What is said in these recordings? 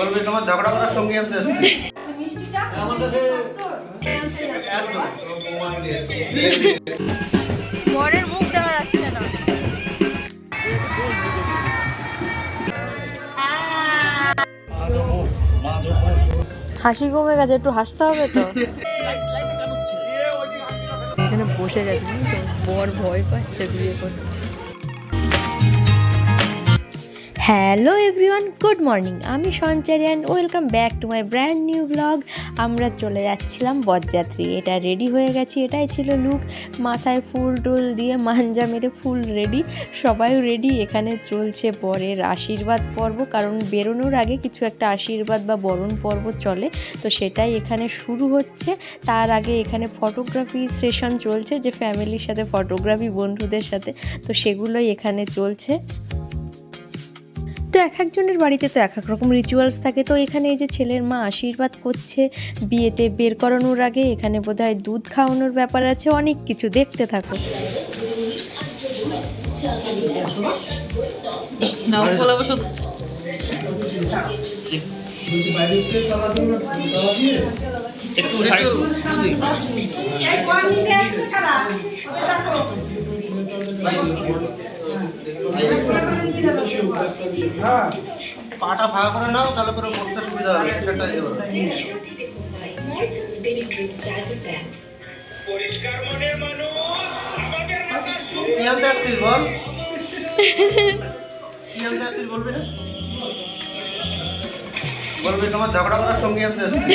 বলবে তোমার ঝগড়া করার সঙ্গে আনতে যাচ্ছি। বরের মুখ দেখা যাচ্ছে না। হাসি কমে গেছে একটু হাসতে হবে তো। এখানে বসে গেছে বর ভয় পাচ্ছে বিয়ে করতে। হ্যালো এভরিওয়ান গুড মর্নিং আমি Sanchari and welcome back to my brand new blog আমরা চলে যাচ্ছিলাম বরযাত্রী এটা রেডি হয়ে গেছি, এটাই ছিল লুক মাথায় ফুল টুল দিয়ে মাঞ্জা মেরে ফুল রেডি সবাই রেডি এখানে চলছে বরের আশীর্বাদ পর্ব। কারণ বেরোনোর আগে কিছু একটা আশীর্বাদ বা বরণ পর্ব চলে। তো সেটাই এখানে শুরু হচ্ছে। তার আগে এখানে ফটোগ্রাফি সেশন চলছে, যে ফ্যামিলির সাথে ফটোগ্রাফি বন্ধুদের সাথে। তো সেগুলোই এখানে চলছে। তো এক একজনের বাড়িতে তো এক এক রকম রিচুয়ালস থাকে। তো এখানে এই যে ছেলের মা আশীর্বাদ করছে বিয়েতে বের করানোর আগে এখানে বোধহয় দুধ খাওয়ানোর ব্যাপার আছে অনেক কিছু দেখতে থাকো। একটু সাইড পাটা ফাঁকা করে নাও তাহলে পরে বসতে সুবিধা হবে সেটা দিয়ে বলো। যাচ্ছিস যাচ্ছিস না? বলবি তোমার ঝগড়া করার সঙ্গে আনতে যাচ্ছি।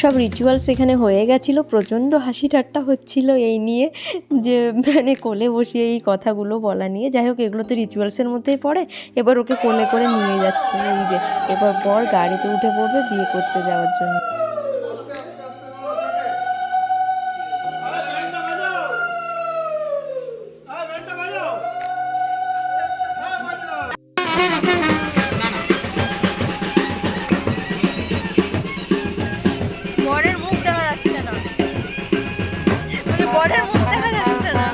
সব রিচুয়ালস এখানে হয়ে গেছিল। প্রচণ্ড হাসি ঠাট্টা হচ্ছিল এই নিয়ে। যে মানে কোলে বসিয়ে এই কথাগুলো বলা নিয়ে। যাই হোক, এগুলো তো রিচুয়ালসের মধ্যেই পড়ে। এবার ওকে কোলে করে নিয়ে যাচ্ছে। এই যে, এবার পর গাড়িতে উঠে পড়বে বিয়ে করতে যাওয়ার জন্য। দেখা যাচ্ছে না। মানে বরের মুখ দেখা যাচ্ছে না।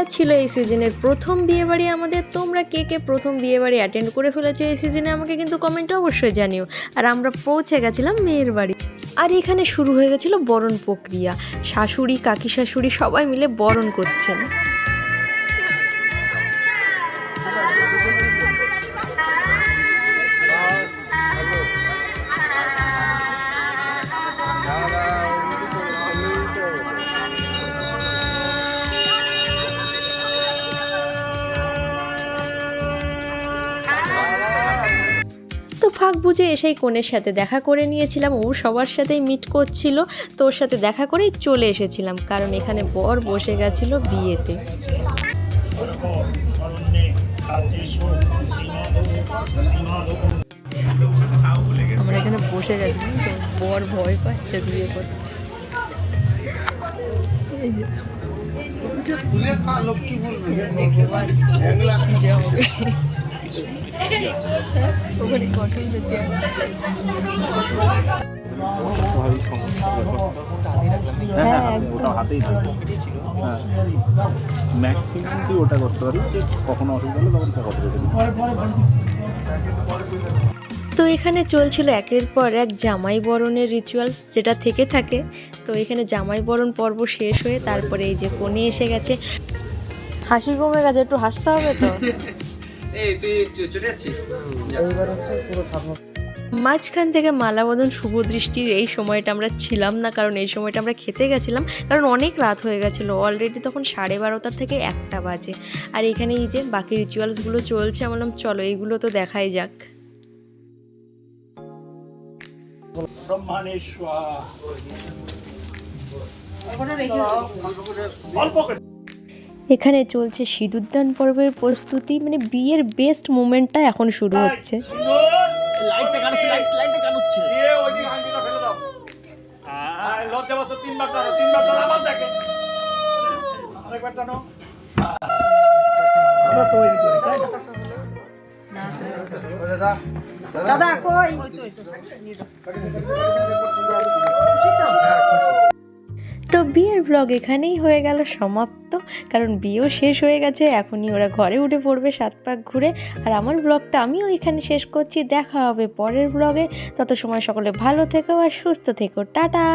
এটা ছিল এই সিজনের প্রথম বিয়েবাড়ি। আমাদের তোমরা কে কে প্রথম বিয়েবাড়ি অ্যাটেন্ড করে ফেলেছো এই সিজনে আমাকে কিন্তু কমেন্টে অবশ্যই জানিও। আর আমরা পৌঁছে গেছিলাম মেয়ের বাড়ি। আর এখানে শুরু হয়ে গেছিল বরণ প্রক্রিয়া। শাশুড়ি, কাকি শাশুড়ি সবাই মিলে বরণ করছেন। ফাঁক বুঝে এসেই কনের সাথে দেখা করে নিয়েছিলাম। ও সবার সাথেই মিট করছিল তো ওর সাথে দেখা করেই চলে এসেছিলাম কারণ এখানে বর বসে গেছিল বিয়েতে। আমরা এখানে বসে গেছি তো বর ভয় পাচ্ছে বিয়ে করতে। কি যে হবে? কঠোর হ্যাঁ হ্যাঁ ম্যাক্সিমাম তুই ওটা করতে পারিস যে কখনো অসুবিধা হলে তখন তা করতে তো এখানে চলছিল একের পর এক জামাই বরণের রিচুয়ালস যেটা থেকে থাকে। তো এখানে জামাই বরণ পর্ব শেষ হয়ে তারপরে এই যে কোণে এসে গেছে। হাসি কমে গেছে একটু হাসতে হবে তো? এই তুই চলে যাচ্ছিস? মাঝখান থেকে মালাবদন শুভ দৃষ্টির এই সময়টা আমরা ছিলাম না কারণ এই সময়টা আমরা খেতে গেছিলাম কারণ অনেক রাত হয়ে গেছিল অলরেডি তখন সাড়ে বারোটা থেকে একটা বাজে। আর এখানে এই যে বাকি রিচুয়ালসগুলো চলছে আমি বললাম চলো এইগুলো তো দেখাই যাক। ব্রহ্মাণেশ্বর। অল্প করে। এখানে চলছে সিঁদুরদান পর্বের প্রস্তুতি মানে বিয়ের বেস্ট মুমেন্টটা এখন শুরু হচ্ছে দাদা কই তো বিয়ের ব্লগ এখানেই হয়ে গেল সমাপ্ত। কারণ বিয়েও শেষ হয়ে গেছে, এখনই ওরা ঘরে উঠে পড়বে সাত পাক ঘুরে। আর আমার ব্লগটা আমিও এখানে শেষ করছি, দেখা হবে পরের ব্লগে তত সময় সকলে ভালো থেকো আর সুস্থ থেকো। টাটা!